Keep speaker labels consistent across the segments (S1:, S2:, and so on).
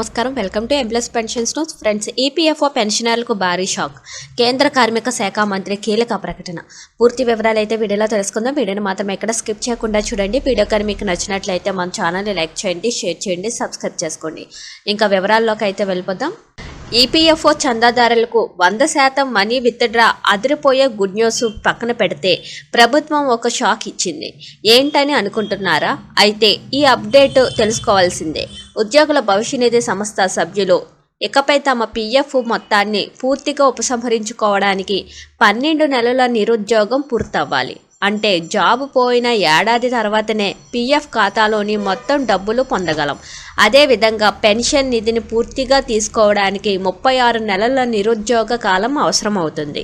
S1: నమస్కారం. Welcome to employees pensions news. Friends EPFO పెన్షనర్లకు భారీ షాక్. కేంద్ర కార్మిక శాఖ మంత్రి కీలక ప్రకటన. పూర్తి వివరాలు అయితే వీడియోలో తెలుసుకుందాం. వీడియోని మాత్రం ఎక్కడ స్కిప్ చేయకుండా చూడండి. వీడియో కానీ మీకు నచ్చినట్లయితే మన ఛానల్ని లైక్ చేయండి షేర్ చేయండి సబ్స్క్రైబ్ చేసుకోండి. ఇంకా వివరాల్లోకి అయితే వెళ్ళిపోదాం. ఈపీఎఫ్ఓ చందాదారులకు వంద శాతం మనీ విత్డ్రా అదిరిపోయే గుడ్ న్యూస్ పక్కన పెడితే ప్రభుత్వం ఒక షాక్ ఇచ్చింది. ఏంటని అనుకుంటున్నారా? అయితే ఈ అప్డేట్ తెలుసుకోవాల్సిందే. ఉద్యోగుల భవిష్యనిధి సంస్థ సభ్యులు ఇకపై తమ పీఎఫ్ మొత్తాన్ని పూర్తిగా ఉపసంహరించుకోవడానికి పన్నెండు నెలల నిరుద్యోగం పూర్తవ్వాలి. అంటే జాబ్ పోయిన ఏడాది తర్వాతనే పీఎఫ్ ఖాతాలోని మొత్తం డబ్బులు పొందగలం. అదేవిధంగా పెన్షన్ నిధిని పూర్తిగా తీసుకోవడానికి ముప్పై ఆరు నెలల నిరుద్యోగ కాలం అవసరమవుతుంది.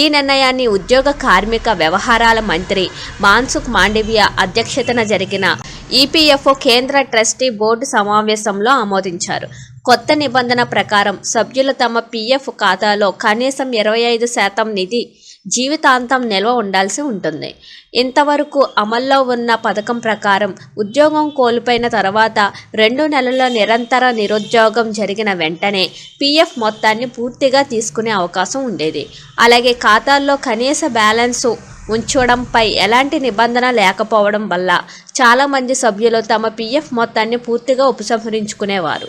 S1: ఈ నిర్ణయాన్ని ఉద్యోగ కార్మిక వ్యవహారాల మంత్రి మాన్సుఖ్ మాండవియా అధ్యక్షతన జరిగిన ఈపీఎఫ్ఓ కేంద్ర ట్రస్టీ బోర్డు సమావేశంలో ఆమోదించారు. కొత్త నిబంధన ప్రకారం సభ్యులు తమ పీఎఫ్ ఖాతాలో కనీసం ఇరవై ఐదు శాతం నిధి జీవితాంతం నిల్వ ఉండాల్సి ఉంటుంది. ఇంతవరకు అమల్లో ఉన్న పథకం ప్రకారం ఉద్యోగం కోల్పోయిన తర్వాత రెండు నెలల నిరంతర నిరుద్యోగం జరిగిన వెంటనే పీఎఫ్ మొత్తాన్ని పూర్తిగా తీసుకునే అవకాశం ఉండేది. అలాగే ఖాతాల్లో కనీస బ్యాలెన్స్ ఉంచడంపై ఎలాంటి నిబంధన లేకపోవడం వల్ల చాలామంది సభ్యులు తమ పీఎఫ్ మొత్తాన్ని పూర్తిగా ఉపసంహరించుకునేవారు.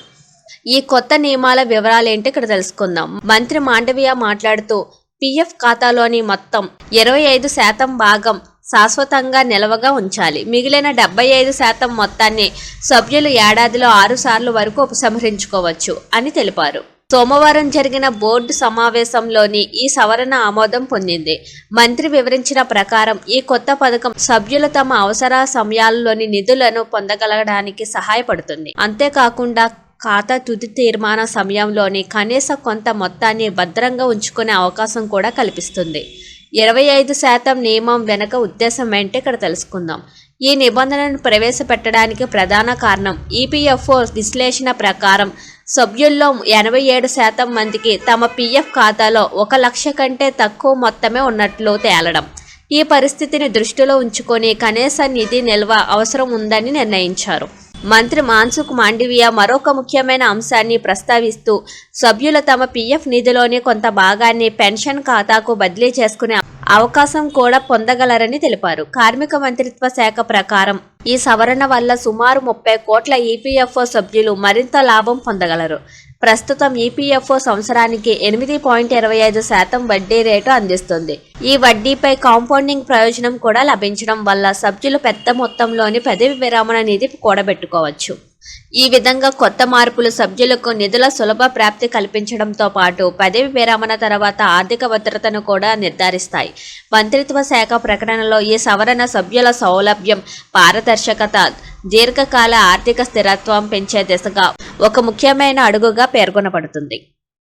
S1: ఈ కొత్త నియమాల వివరాలేంటి ఇక్కడ తెలుసుకుందాం. మంత్రి మాండవియా మాట్లాడుతూ పీఎఫ్ ఖాతాలోని మొత్తం ఇరవై ఐదు శాతం భాగం శాశ్వతంగా నిల్వగా ఉంచాలి. మిగిలిన డెబ్బై ఐదు శాతం మొత్తాన్ని సభ్యులు ఏడాదిలో ఆరు సార్లు వరకు ఉపసంహరించుకోవచ్చు అని తెలిపారు. సోమవారం జరిగిన బోర్డు సమావేశంలోని ఈ సవరణ ఆమోదం పొందింది. మంత్రి వివరించిన ప్రకారం ఈ కొత్త పథకం సభ్యులు తమ అవసర సమయాల్లోని నిధులను పొందగలగడానికి సహాయపడుతుంది. అంతేకాకుండా ఖాతా తుది తీర్మాన సమయంలోని కనీస కొంత మొత్తాన్ని భద్రంగా ఉంచుకునే అవకాశం కూడా కల్పిస్తుంది. ఇరవై ఐదు శాతం నియమం వెనక ఉద్దేశం ఏంటి ఇక్కడ తెలుసుకుందాం. ఈ నిబంధనను ప్రవేశపెట్టడానికి ప్రధాన కారణం ఈపీఎఫ్ఓ విశ్లేషణ ప్రకారం సభ్యుల్లో ఎనభై ఏడు శాతం మందికి తమ పీఎఫ్ ఖాతాలో ఒక లక్ష కంటే తక్కువ మొత్తమే ఉన్నట్లు తేలడం. ఈ పరిస్థితిని దృష్టిలో ఉంచుకొని కనీస నిధి నిల్వ అవసరం ఉందని నిర్ణయించారు. మంత్రి మాన్సుఖ్ మాండివియా మరొక ముఖ్యమైన అంశాన్ని ప్రస్తావిస్తూ సభ్యులు తమ పీఎఫ్ నిధిలోని కొంత భాగాన్ని పెన్షన్ ఖాతాకు బదిలీ చేసుకునే అవకాశం కూడా పొందగలరని తెలిపారు. కార్మిక మంత్రిత్వ శాఖ ప్రకారం ఈ సవరణ వల్ల సుమారు ముప్పై కోట్ల ఈపీఎఫ్ఓ సభ్యులు మరింత లాభం పొందగలరు. ప్రస్తుతం ఈపీఎఫ్ఓ సంవత్సరానికి ఎనిమిది పాయింట్ ఇరవై ఐదు శాతం వడ్డీ రేటు అందిస్తుంది. ఈ వడ్డీపై కాంపౌండింగ్ ప్రయోజనం కూడా లభించడం వల్ల సభ్యులు పెద్ద మొత్తంలోని పదవి విరమణ నిధి కూడబెట్టుకోవచ్చు. ఈ విధంగా కొత్త మార్పులు సభ్యులకు నిధుల సులభ ప్రాప్తి కల్పించడంతో పాటు పదవి విరమణ తర్వాత ఆర్థిక భద్రతను కూడా నిర్ధారిస్తాయి. మంత్రిత్వ శాఖ ప్రకటనలో ఈ సవరణ సభ్యుల సౌలభ్యం పారదర్శకత దీర్ఘకాల ఆర్థిక స్థిరత్వం పెంచే దిశగా ఒక ముఖ్యమైన అడుగుగా పేర్కొనబడుతుంది.